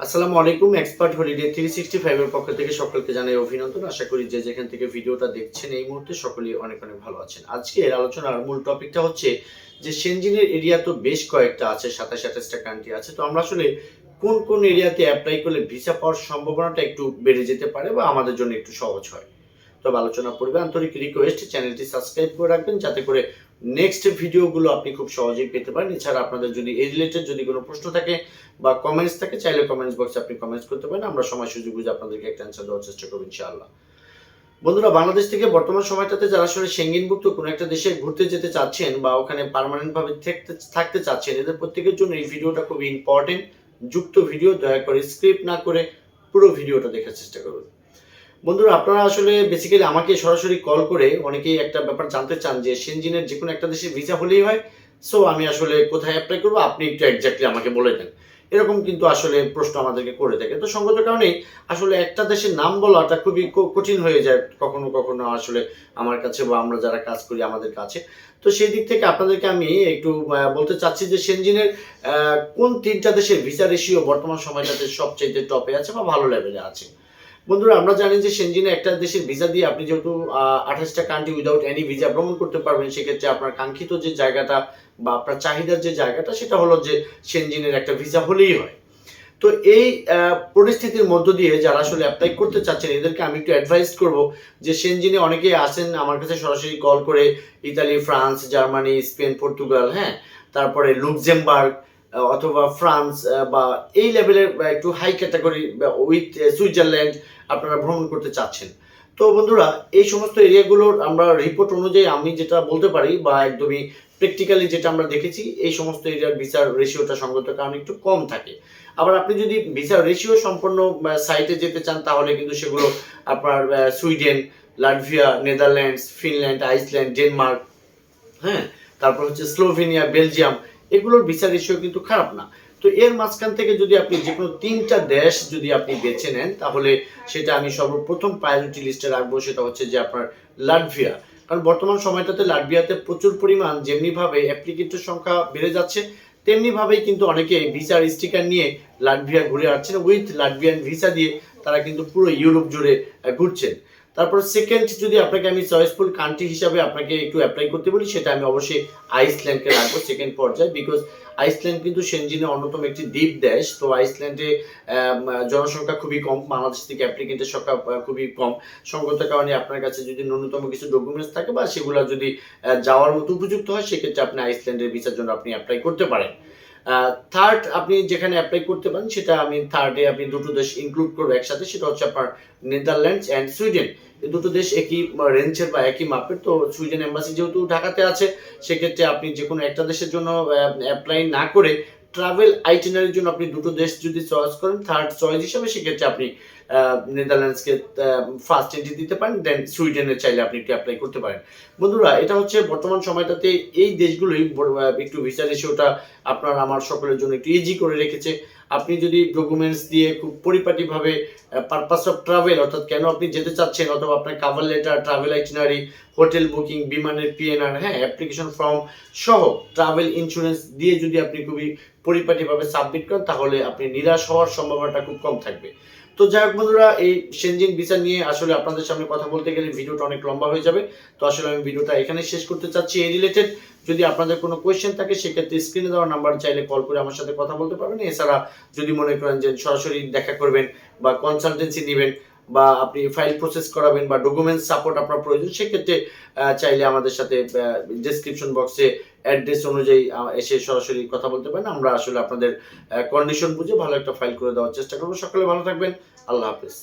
আসসালামু আলাইকুম, expert holiday three sixty ফাইভের পক্ষ থেকে সকলকে জানাই অভিনন্দন। আশা করি যে যেখান থেকে ভিডিওটা দেখছেন এই মুহূর্তে সকলেই অনেক অনেক ভালো আছেন। আজকের আলোচনার মূল টপিকটা হচ্ছে যে সেনজিনের এরিয়া তো বেশ কয়েকটা আছে, সাতাশ আঠাশটা কান্ট্রি আছে। তো আমরা আসলে কোন কোন এরিয়াতে অ্যাপ্লাই করলে ভিসা পাওয়ার সম্ভাবনাটা একটু বেড়ে যেতে পারে বা আমাদের জন্য একটু সহজ হয়? তবে আলোচনা পূর্বে আন্তরিক রিকোয়েস্ট চ্যানেলটি সাবস্ক্রাইব করে রাখবেন যাতে করে নেক্সট ভিডিওগুলো আপনি খুব সহজেই পেতে পারেন। এছাড়া আপনাদের যদি এই রিলেটেড যদি কোনো প্রশ্ন থাকে বা কমেন্টস থাকে, চাইলে কমেন্টস বক্সে আপনি কমেন্টস করতে পারেন। আমরা সময় সুযোগ বুঝে আপনাদেরকে একটা অ্যান্সার দেওয়ার চেষ্টা করব ইনশাআল্লাহ। বন্ধুরা, বাংলাদেশ থেকে বর্তমান সময়টাতে যারা আসলে সেঙ্গিনভুক্ত কোনো একটা দেশে ঘুরতে যেতে চাচ্ছেন বা ওখানে পার্মানেন্ট ভাবে থাকতে থাকতে চাচ্ছেন, এদের প্রত্যেকের জন্য এই ভিডিওটা খুবই ইম্পর্টেন্ট যুক্ত ভিডিও দয়া করে স্ক্রিপ্ট না করে পুরো ভিডিওটা দেখার চেষ্টা করুন। বন্ধুরা, আপনারা আসলে বেসিক্যালি আমাকে সরাসরি কল করে অনেকেই একটা ব্যাপার জানতে চান যে সেনজিনের যে কোনো একটা দেশে ভিসা হলেই হয়। সো আমি আসলে কোথায় অ্যাপ্লাই করব? আপনি একটু এক্স্যাক্টলি আমাকে বলে দেন। এরকম কিন্তু আসলে প্রশ্ন আমাদেরকে করে থাকে। তো সঙ্গত কারণেই আসলে একটা দেশের নাম বলাটা খুবই কঠিন হয়ে যায় কখনো কখনো আসলে আমার কাছে বা আমরা যারা কাজ করি আমাদের কাছে। তো সেই দিক থেকে আপনাদেরকে আমি একটু বলতে চাচ্ছি যে সেনজিনের কোন তিনটা দেশের ভিসা রেশিও বর্তমান সময়টাতে সবচেয়ে টপে আছে বা ভালো লেভেলে আছে? বন্ধুরা আমরা জানি যে সেনজিনে একটা দেশের ভিসা দিয়ে আপনি যেহেতু আঠাশটা কান্ট্রি উইদাউট এনি ভিসা ভ্রমণ করতে পারবেন সেক্ষেত্রে আপনার কাঙ্ক্ষিত যে জায়গাটা বা আপনার চাহিদার যে জায়গাটা সেটা হলো যে সেনজিনের একটা ভিসা হলেই হয়। তো এই পরিস্থিতির মধ্য দিয়ে যারা আসলে অ্যাপ্লাই করতে চাচ্ছেন এদেরকে আমি একটু অ্যাডভাইস করব যে সেনজিনে অনেকেই আসেন আমার কাছে সরাসরি কল করে Italy France Germany Spain Portugal হ্যাঁ? তারপরে লুক্সেমবার্গ আহ, অথবা ফ্রান্স বা এই লেভেলের একটু হাই ক্যাটাগরি উইথ সুইজারল্যান্ড আপনারা ভ্রমণ করতে চাচ্ছেন। তো বন্ধুরা, এই সমস্ত এরিয়াগুলোর আমরা রিপোর্ট অনুযায়ী আমি যেটা বলতে পারি, বা একদমই প্র্যাকটিক্যালি যেটা আমরা দেখেছি, এই সমস্ত এরিয়ার ভিসার রেশিওটা সঙ্গত, কারণে একটু কম থাকে। আবার আপনি যদি ভিসার রেশিও সম্পন্ন সাইটে যেতে চান, তাহলে কিন্তু সেগুলো আপনার Sweden, Latvia, Netherlands, Finland, Iceland, Denmark হ্যাঁ? তারপর হচ্ছে স্লোভেনিয়া, বেলজিয়াম এগুলোর ভিসা রেশিও কিন্তু খারাপ না। তো এর মাঝখান থেকে যদি আপনি যে কোনো তিনটা দেশ যদি আপনি বেছে নেন, তাহলে সেটা আমি সর্বপ্রথম প্রায়োরিটি লিস্টে রাখব, সেটা হচ্ছে যে আপনার লাটভিয়া কারণ বর্তমান সময়টাতে লাটভিয়াতে প্রচুর পরিমাণ যেমনিভাবে অ্যাপ্লিকেন্টের সংখ্যা বেড়ে যাচ্ছে, তেমনিভাবেই কিন্তু অনেকে ভিসার স্টিকার নিয়ে লাটভিয়া ঘুরে আসছেন। উইথ লাটভিয়ান ভিসা দিয়ে তারা কিন্তু পুরো ইউরোপ জুড়ে ঘুরছেন। তারপর সেকেন্ড যদি আপনাকে আমি চয়েসফুল কান্ট্রি হিসাবে আপনাকে একটু অ্যাপ্লাই করতে বলি, সেটা আমি অবশ্যই আইসল্যান্ডকে রাখব সেকেন্ড পর্যায়ে বিকজ আইসল্যান্ড কিন্তু সেনজিনের অন্যতম একটি দ্বীপ দেশ। তো আইসল্যান্ডে জনসংখ্যা খুবই কম, বাংলাদেশ থেকে অ্যাপ্লিকেন্টের সংখ্যা খুবই কম। সঙ্গত কারণে আপনার কাছে যদি ন্যূনতম কিছু ডকুমেন্টস থাকে বা সেগুলো যদি যাওয়ার মতো উপযুক্ত হয়, সেক্ষেত্রে আপনি আইসল্যান্ডের ভিসার জন্য আপনি অ্যাপ্লাই করতে পারেন। থার্ড আপনি যেখানে অ্যাপ্লাই করতে পারেন, সেটা আমি থার্ডে আপনি দুটো দেশ ইনক্লুড করব একসাথে, সেটা হচ্ছে আপনার নেদারল্যান্ডস অ্যান্ড সুইডেন এই দুটো দেশ একই রেঞ্জের বা একই মাপের, তো সুইডেন এম্বাসি যেহেতু ঢাকাতে আছে, সেক্ষেত্রে আপনি যে কোনো একটা দেশের জন্য অ্যাপ্লাই না করে ট্রাভেল আইটেনারির জন্য আপনি দুটো দেশ যদি চয়েস করেন থার্ড চয়েস হিসেবে সেক্ষেত্রে আপনি নেদারল্যান্ডসকে ফার্স্ট এন্ট্রি দিতে পারেন দেন সুইডেনে চাইলে আপনি একটু অ্যাপ্লাই করতে পারেন। বন্ধুরা, এটা হচ্ছে বর্তমান সময়টাতে এই দেশগুলোই একটু ভিসা রেশিওটা আপনার, আমার সকলের জন্য একটু ইজি করে রেখেছে। আপনি যদি ডকুমেন্টস দিয়ে খুব পরিপাটিভাবে পারপাস অফ ট্রাভেল অর্থাৎ কেন আপনি যেতে চাচ্ছেন, অথবা আপনার cover letter travel itinerary hotel booking বিমানের পিএনআর হ্যাঁ অ্যাপ্লিকেশন ফর্ম সহ ট্রাভেল ইন্স্যুরেন্স দিয়ে যদি আপনি খুবই পরিপাটিভাবে সাবমিট করেন, তাহলে আপনি নিরাশ হওয়ার সম্ভাবনাটা খুব কম থাকবে। তো যাই হোক বন্ধুরা, এই সেনজিন ভিসা নিয়ে আসলে আপনাদের সামনে কথা বলতে গেলে ভিডিওটা অনেক লম্বা হয়ে যাবে। তো আসলে আমি ভিডিওটা এখানে শেষ করতে চাচ্ছি। এই রিলেটেড যদি আপনাদের কোনো কোয়েশ্চেন থাকে, সেক্ষেত্রে স্ক্রিনে দেওয়া নাম্বার চাইলে কল করে আমার সাথে কথা বলতে পারবেন। এছাড়া যদি মনে করেন যে সরাসরি দেখা করবেন বা কনসালটেন্সি নেবেন বা আপনি ফাইল প্রসেস করাবেন বা ডকুমেন্টস সাপোর্ট আপনার প্রয়োজন, সেক্ষেত্রে চাইলে আমাদের সাথে ডেসক্রিপশন বক্সে অ্যাড্রেস অনুযায়ী এসে সরাসরি কথা বলতে পারেন। আমরা আসলে আপনাদের কন্ডিশন বুঝে ভালো একটা ফাইল করে দেওয়ার চেষ্টা করব। সকলে ভালো থাকবেন। আল্লাহ হাফিজ।